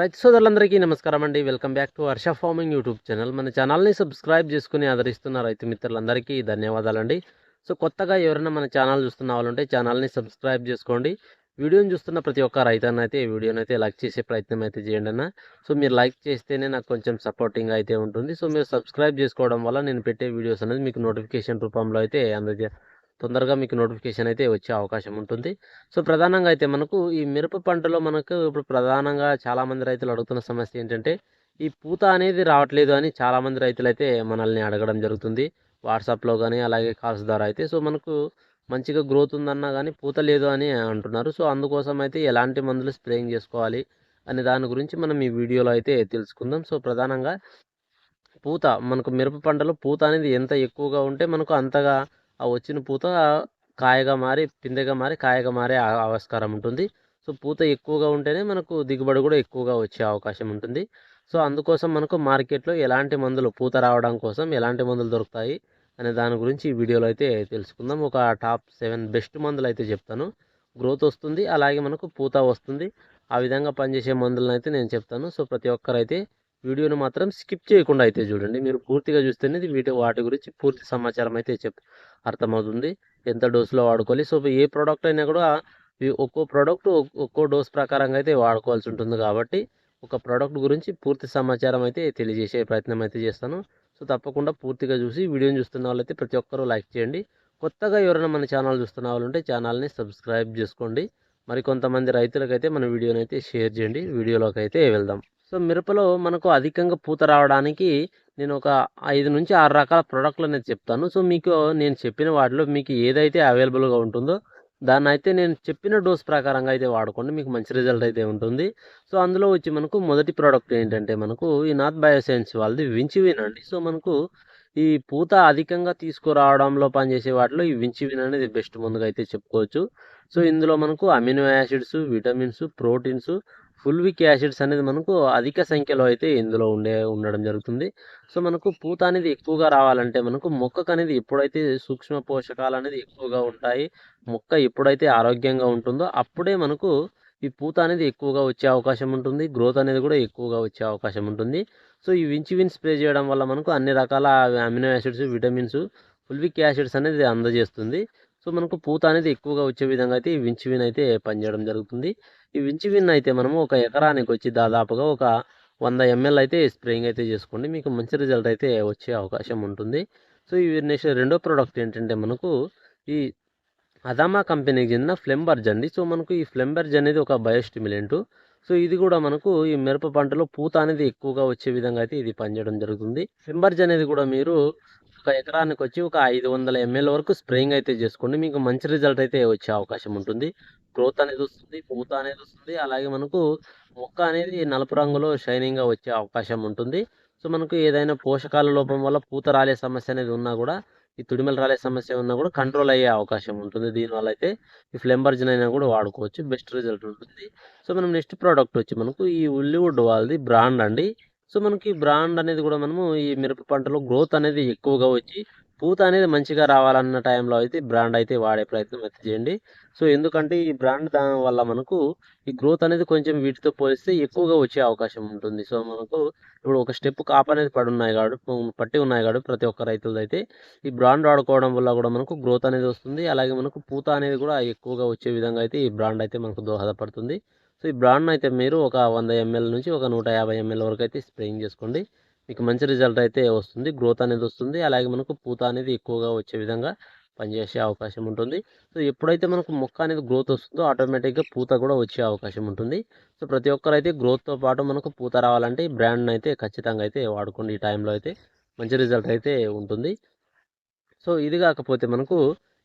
రైతు సోదరులందరికీ నమస్కారం అండి. Welcome back to Varsha farming YouTube channel. మన ఛానల్ని సబ్స్క్రైబ్ చేసుకుని ఆదరిస్తున్న రైతు మిత్రులందరికీ ధన్యవాదాలండి. సో కొత్తగా ఎవరైనా మన ఛానల్ చూస్తున్న వాళ్ళు ఉంటే ఛానల్ని సబ్స్క్రైబ్ చేసుకోండి. వీడియోని చూస్తున్న ప్రతి ఒక్క రైతన్న అయితే ఈ వీడియోని అయితే లైక్ చేసే ప్రయత్నం అయితే చేయండి అన్న. సో మీరు లైక్ చేస్తేనే నాకు కొంచెం సపోర్టింగ్ అయితే ఉంటుంది. సో మీరు సబ్స్క్రైబ్ చేసుకోవడం వల్ల నేను పెట్టే వీడియోస్ అనేది మీకు నోటిఫికేషన్ రూపంలో అయితే అందజే తొందరగా మీకు నోటిఫికేషన్ అయితే వచ్చే అవకాశం ఉంటుంది. సో ప్రధానంగా అయితే మనకు ఈ మిరప పంటలో మనకు ఇప్పుడు ప్రధానంగా చాలామంది రైతులు అడుగుతున్న సమస్య ఏంటంటే ఈ పూత అనేది రావట్లేదు అని చాలామంది రైతులు అయితే మనల్ని అడగడం జరుగుతుంది. వాట్సాప్లో కానీ అలాగే కాల్స్ ద్వారా అయితే. సో మనకు మంచిగా గ్రోత్ ఉందన్నా కానీ పూత లేదు అని అంటున్నారు. సో అందుకోసం అయితే ఎలాంటి మందులు స్ప్రేయింగ్ చేసుకోవాలి అనే దాని గురించి మనం ఈ వీడియోలో అయితే తెలుసుకుందాం. సో ప్రధానంగా పూత మనకు మిరప పంటలో పూత అనేది ఎంత ఎక్కువగా ఉంటే మనకు అంతగా ఆ వచ్చిన పూత కాయగా మారి పిందెగా మారి కాయగా మారే ఆవిష్కారం ఉంటుంది. సో పూత ఎక్కువగా ఉంటేనే మనకు దిగుబడి కూడా ఎక్కువగా వచ్చే అవకాశం ఉంటుంది. సో అందుకోసం మనకు మార్కెట్లో ఎలాంటి మందులు పూత రావడం కోసం ఎలాంటి మందులు దొరుకుతాయి అనే దాని గురించి ఈ వీడియోలో అయితే తెలుసుకుందాం. ఒక టాప్ సెవెన్ బెస్ట్ మందులు అయితే చెప్తాను. గ్రోత్ వస్తుంది అలాగే మనకు పూత వస్తుంది. ఆ విధంగా పనిచేసే మందులను అయితే నేను చెప్తాను. సో ప్రతి ఒక్కరైతే వీడియోను మాత్రం స్కిప్ చేయకుండా అయితే చూడండి. మీరు పూర్తిగా చూస్తేనే వీటి వాటి గురించి పూర్తి సమాచారం అయితే చెప్ అర్థమవుతుంది. ఎంత డోసులో వాడుకోవాలి. సో ఏ ప్రోడక్ట్ అయినా కూడా ఒక్కో ప్రోడక్ట్ ఒక్కో డోస్ ప్రకారంగా అయితే వాడుకోవాల్సి ఉంటుంది కాబట్టి ఒక ప్రోడక్ట్ గురించి పూర్తి సమాచారం అయితే తెలియజేసే ప్రయత్నం అయితే చేస్తాను. సో తప్పకుండా పూర్తిగా చూసి వీడియోని చూస్తున్న వాళ్ళైతే ప్రతి ఒక్కరూ లైక్ చేయండి. కొత్తగా ఎవరైనా మన ఛానల్ చూస్తున్న వాళ్ళు ఉంటే ఛానల్ని సబ్స్క్రైబ్ చేసుకోండి. మరి కొంతమంది రైతులకైతే మన వీడియోని అయితే షేర్ చేయండి. వీడియోలోకి అయితే వెళ్దాం. సో మిరపలో మనకు అధికంగా పూత రావడానికి నేను ఒక ఐదు నుంచి ఆరు రకాల ప్రోడక్ట్లు అనేది చెప్తాను. సో మీకు నేను చెప్పిన వాటిలో మీకు ఏదైతే అవైలబుల్గా ఉంటుందో దాన్ని అయితే నేను చెప్పిన డోస్ ప్రకారంగా అయితే వాడుకోండి. మీకు మంచి రిజల్ట్ అయితే ఉంటుంది. సో అందులో వచ్చి మనకు మొదటి ప్రోడక్ట్ ఏంటంటే మనకు ఈ నాత్ బయోసైన్స్ వాళ్ళది వించివిన్ అండి. సో మనకు ఈ పూత అధికంగా తీసుకురావడంలో పనిచేసే వాటిలో ఈ వించివిన్ అనేది బెస్ట్ ముందుగా అయితే చెప్పుకోవచ్చు. సో ఇందులో మనకు amino acids vitamins proteins fulvic acids అనేది మనకు అధిక సంఖ్యలో అయితే ఇందులో ఉండే ఉండడం జరుగుతుంది. సో మనకు పూత అనేది ఎక్కువగా రావాలంటే మనకు మొక్కకు అనేది ఎప్పుడైతే సూక్ష్మ పోషకాలు అనేది ఎక్కువగా ఉంటాయి మొక్క ఎప్పుడైతే ఆరోగ్యంగా ఉంటుందో అప్పుడే మనకు ఈ పూత అనేది ఎక్కువగా వచ్చే అవకాశం ఉంటుంది గ్రోత్ అనేది కూడా ఎక్కువగా వచ్చే అవకాశం ఉంటుంది. సో ఈ వించివిన్ స్ప్రే చేయడం వల్ల మనకు అన్ని రకాల amino acids vitamins fulvic acids అనేది అందజేస్తుంది. సో మనకు పూత అనేది ఎక్కువగా వచ్చే విధంగా అయితే ఈ వించివిన్ అయితే పనిచేయడం జరుగుతుంది. ఈ వించివిన్ అయితే మనము ఒక ఎకరానికి వచ్చి దాదాపుగా ఒక వంద ఎంఎల్ అయితే స్ప్రేయింగ్ అయితే చేసుకోండి. మీకు మంచి రిజల్ట్ అయితే వచ్చే అవకాశం ఉంటుంది. సో ఈ నెక్స్ట్ రెండో ప్రోడక్ట్ ఏంటంటే మనకు ఈ అదామా కంపెనీకి చెందిన ఫ్లెంబర్జ్ అండి. సో మనకు ఈ ఫ్లెంబర్జ్ అనేది ఒక బయోస్టిమిలెంటు సో ఇది కూడా మనకు ఈ మిరప పంటలో పూత అనేది ఎక్కువగా వచ్చే విధంగా అయితే ఇది పనిచేయడం జరుగుతుంది. ఫ్లెంబర్జ్ అనేది కూడా మీరు ఒక ఎకరానికి వచ్చి ఒక ఐదు వందల ఎంఎల్ వరకు స్ప్రేయింగ్ అయితే చేసుకోండి. మీకు మంచి రిజల్ట్ అయితే వచ్చే అవకాశం ఉంటుంది. గ్రోత్ అనేది వస్తుంది పూత అనేది వస్తుంది. అలాగే మనకు మొక్క అనేది నలుపు రంగులో షైనింగ్గా వచ్చే అవకాశం ఉంటుంది. సో మనకు ఏదైనా పోషకాల లోపం వల్ల పూత రాలే సమస్య అనేది ఉన్నా కూడా ఈ తుడిమలు రాలే సమస్య ఉన్నా కూడా కంట్రోల్ అయ్యే అవకాశం ఉంటుంది. దీనివల్ల అయితే ఈ ఫ్లెంబర్జన్ అయినా కూడా వాడుకోవచ్చు. బెస్ట్ రిజల్ట్ ఉంటుంది. సో మనం నెక్స్ట్ ప్రోడక్ట్ వచ్చి మనకు ఈ ఉల్లివుడ్ వాళ్ళది బ్రాండ్ అండి. సో మనకి బ్రాండ్ అనేది కూడా మనము ఈ మిరప పంటలో గ్రోత్ అనేది ఎక్కువగా వచ్చి పూత అనేది మంచిగా రావాలన్న టైంలో అయితే బ్రాండ్ అయితే వాడే ప్రయత్నం అయితే చేయండి. సో ఎందుకంటే ఈ బ్రాండ్ దాని వల్ల మనకు ఈ గ్రోత్ అనేది కొంచెం వీటితో పోలిస్తే ఎక్కువగా వచ్చే అవకాశం ఉంటుంది. సో మనకు ఇప్పుడు ఒక స్టెప్ కాప్ అనేది పడి ఉన్నాయి కాబట్టి పట్టి ఉన్నాయి కాబట్టి ప్రతి ఒక్క రైతులది అయితే ఈ బ్రాండ్ వాడుకోవడం వల్ల కూడా మనకు గ్రోత్ అనేది వస్తుంది. అలాగే మనకు పూత అనేది కూడా ఎక్కువగా వచ్చే విధంగా అయితే ఈ బ్రాండ్ అయితే మనకు దోహదపడుతుంది. సో ఈ బ్రాండ్ అయితే మీరు ఒక వంద ఎంఎల్ నుంచి ఒక నూట యాభై ఎంఎల్ వరకు అయితే స్ప్రేయింగ్ చేసుకోండి. మీకు మంచి రిజల్ట్ అయితే వస్తుంది. గ్రోత్ అనేది వస్తుంది. అలాగే మనకు పూత అనేది ఎక్కువగా వచ్చే విధంగా పనిచేసే అవకాశం ఉంటుంది. సో ఎప్పుడైతే మనకు మొక్క అనేది గ్రోత్ వస్తుందో ఆటోమేటిక్గా పూత కూడా వచ్చే అవకాశం ఉంటుంది. సో ప్రతి ఒక్కరైతే గ్రోత్తో పాటు మనకు పూత రావాలంటే ఈ బ్రాండ్ని అయితే ఖచ్చితంగా అయితే వాడుకోండి ఈ టైంలో అయితే. మంచి రిజల్ట్ అయితే ఉంటుంది. సో ఇది కాకపోతే మనకు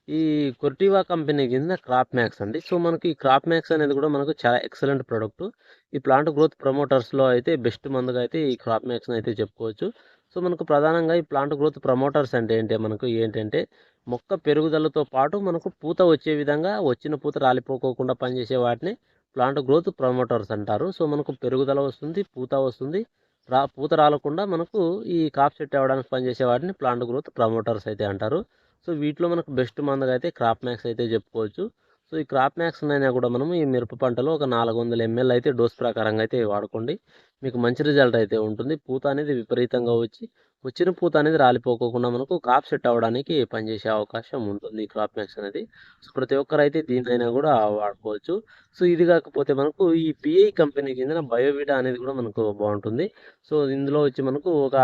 ఈ కొర్టివా కంపెనీ కింద క్రాప్ మ్యాక్స్ అండి. సో మనకి ఈ క్రాప్ మ్యాక్స్ అనేది కూడా మనకు చాలా ఎక్సలెంట్ ప్రోడక్ట్ ఈ ప్లాంట్ గ్రోత్ ప్రమోటర్స్లో అయితే బెస్ట్ మందుగా అయితే ఈ క్రాప్ మ్యాక్స్ని అయితే చెప్పుకోవచ్చు. సో మనకు ప్రధానంగా ఈ ప్లాంట్ గ్రోత్ ప్రమోటర్స్ అంటే ఏంటి? మనకు ఏంటంటే మొక్క పెరుగుదలతో పాటు మనకు పూత వచ్చే విధంగా వచ్చిన పూత రాలిపోకోకుండా పనిచేసే వాటిని ప్లాంట్ గ్రోత్ ప్రమోటర్స్ అంటారు. సో మనకు పెరుగుదల వస్తుంది పూత వస్తుంది. రా పూత రాలకుండా మనకు ఈ కాప్ సెట్ అవ్వడానికి పనిచేసే వాటిని ప్లాంట్ గ్రోత్ ప్రమోటర్స్ అయితే అంటారు. సో వీటిలో మనకు బెస్ట్ మందుగా అయితే క్రాప్ మ్యాక్స్ అయితే చెప్పుకోవచ్చు. సో ఈ క్రాప్ మ్యాక్స్ అయినా కూడా మనము ఈ మిరప పంటలో ఒక నాలుగు వందల ఎంఎల్ అయితే డోస్ ప్రకారంగా అయితే వాడుకోండి. మీకు మంచి రిజల్ట్ అయితే ఉంటుంది. పూత అనేది విపరీతంగా వచ్చి వచ్చిన పూత అనేది రాలిపోకోకుండా మనకు క్రాప్ సెట్ అవ్వడానికి పనిచేసే అవకాశం ఉంటుంది ఈ క్రాప్ మ్యాక్స్ అనేది. సో ప్రతి ఒక్కరైతే దీన్నైనా కూడా వాడుకోవచ్చు. సో ఇది కాకపోతే మనకు ఈ పిఐ కంపెనీకి చెందిన బయోవిడా అనేది కూడా మనకు బాగుంటుంది. సో ఇందులో వచ్చి మనకు ఒక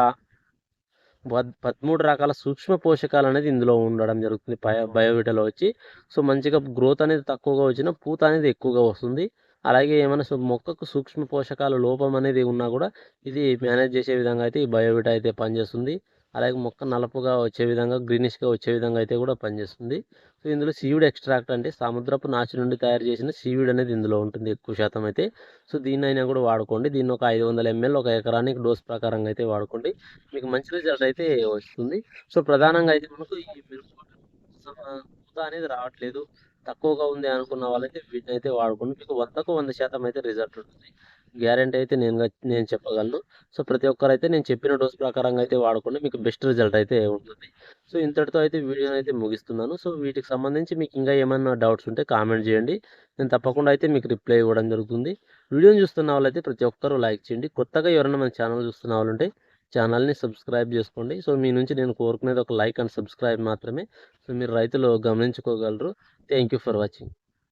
పదమూడు రకాల సూక్ష్మ పోషకాలు అనేది ఇందులో ఉండడం జరుగుతుంది. బయో బయోవిటాలో వచ్చి. సో మంచిగా గ్రోత్ అనేది తక్కువగా వచ్చిన పూత అనేది ఎక్కువగా వస్తుంది. అలాగే ఏమైనా సు- మొక్కకు సూక్ష్మ పోషకాల లోపం అనేది ఉన్నా కూడా ఇది మేనేజ్ చేసే విధంగా అయితే ఈ బయోవిటా అయితే పనిచేస్తుంది. అలాగే మొక్క నలుపుగా వచ్చే విధంగా గ్రీనిష్గా వచ్చే విధంగా అయితే కూడా పనిచేస్తుంది. సో ఇందులో సీవిడ్ ఎక్స్ట్రాక్ట్ అంటే సముద్రపు నాచు నుండి తయారు చేసిన సీవిడ్ అనేది ఇందులో ఉంటుంది ఎక్కువ శాతం అయితే. సో దీన్ని అయినా కూడా వాడుకోండి. దీన్ని ఒక ఐదు వందల ఎంఎల్ ఒక ఎకరానికి డోస్ ప్రకారంగా అయితే వాడుకోండి. మీకు మంచి రిజల్ట్ అయితే వస్తుంది. సో ప్రధానంగా అయితే మనకు ఈ మిరప అనేది రావట్లేదు. తక్కువగా ఉంది అనుకున్న వాళ్ళైతే వీటిని అయితే వాడుకోండి. మీకు వందకు వంద శాతం అయితే రిజల్ట్ ఉంటుంది. గ్యారంటీ అయితే నేను నేను చెప్పగలను. సో ప్రతి ఒక్కరైతే నేను చెప్పిన డోస్ ప్రకారంగా అయితే వాడుకుంటే మీకు బెస్ట్ రిజల్ట్ అయితే ఉంటుంది. సో ఇంతటితో అయితే వీడియోని అయితే ముగిస్తున్నాను. సో వీటికి సంబంధించి మీకు ఇంకా ఏమైనా డౌట్స్ ఉంటే కామెంట్ చేయండి. నేను తప్పకుండా అయితే మీకు రిప్లై ఇవ్వడం జరుగుతుంది. వీడియోని చూస్తున్న వాళ్ళైతే ప్రతి ఒక్కరూ లైక్ చేయండి. కొత్తగా ఎవరైనా మన ఛానల్ చూస్తున్న వాళ్ళు ఉంటే ఛానల్ని సబ్స్క్రైబ్ చేసుకోండి. సో మీ నుంచి నేను కోరుకునేది ఒక లైక్ అండ్ సబ్స్క్రైబ్ మాత్రమే. సో మీరు రైతులు గమనించుకోగలరు. Thank you for watching.